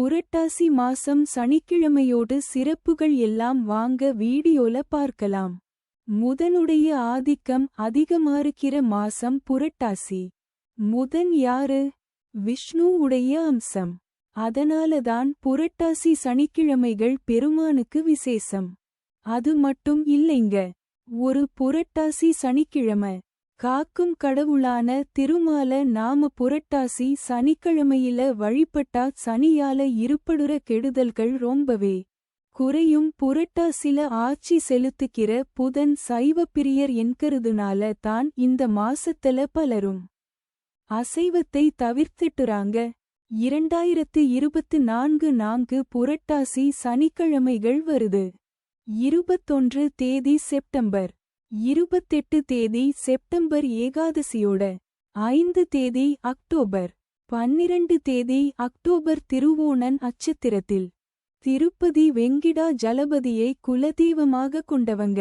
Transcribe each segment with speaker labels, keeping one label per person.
Speaker 1: புரட்டாசி மாசம் சனிக்கிழமையோடு சிறப்புகள் எல்லாம் வாங்க வீடியோல பார்க்கலாம். முதனுடைய ஆதிக்கம் அதிகமாருக்கிற மாசம் புரட்டாசி. முதன் யாரு? விஷ்ணுவுடைய அம்சம். அதனாலதான் புரட்டாசி சனிக்கிழமைகள் பெருமானுக்கு விசேஷம். அது மட்டும் இல்லைங்க. ஒரு புரட்டாசி சனிக்கிழமை. காக்கும் கடவுளான திருமால நாம புரட்டாசி சனிக்கிழமையில வழிபட்டா சனியால இருப்படுற கெடுதல்கள் ரொம்பவே. குறையும் புரட்டாசில ஆட்சி செலுத்துகிற புதன் சைவப்பிரியர் என்கிறதுனால தான் இந்த மாசத்துல பலரும் அசைவத்தை தவிர்த்துட்டுறாங்க. இரண்டாயிரத்து இருபத்து நான்கு நான்கு புரட்டாசி சனிக்கிழமைகள் வருது. இருபத்தொன்று தேதி செப்டம்பர். இருபத்தெட்டு தேதி செப்டம்பர் ஏகாதசியோட ஐந்து தேதி அக்டோபர் பன்னிரண்டு தேதி அக்டோபர் திருவோணன் அச்சத்திரத்தில். திருப்பதி வெங்கிடா ஜலபதியை குலதெய்வமாக கொண்டவங்க.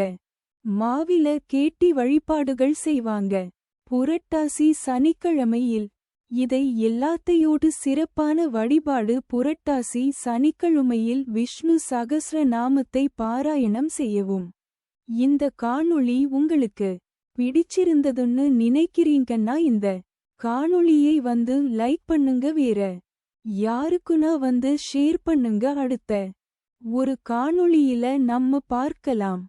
Speaker 1: மாவில கேட்டி வழிபாடுகள் செய்வாங்க. புரட்டாசி சனிக்கிழமையில். இதை எல்லாத்தையோடு சிறப்பான வழிபாடு புரட்டாசி சனிக்கிழமையில் விஷ்ணு சகஸ்ர நாமத்தை பாராயணம் செய்யவும். இந்த காணொளி உங்களுக்கு பிடிச்சிருந்ததுன்னு நினைக்கிறீங்கன்னா இந்த காணொளியை வந்து லைக் பண்ணுங்க வேற. யாருக்குனா வந்து ஷேர் பண்ணுங்க அடுத்த ஒரு காணொளியில நம்ம பார்க்கலாம்.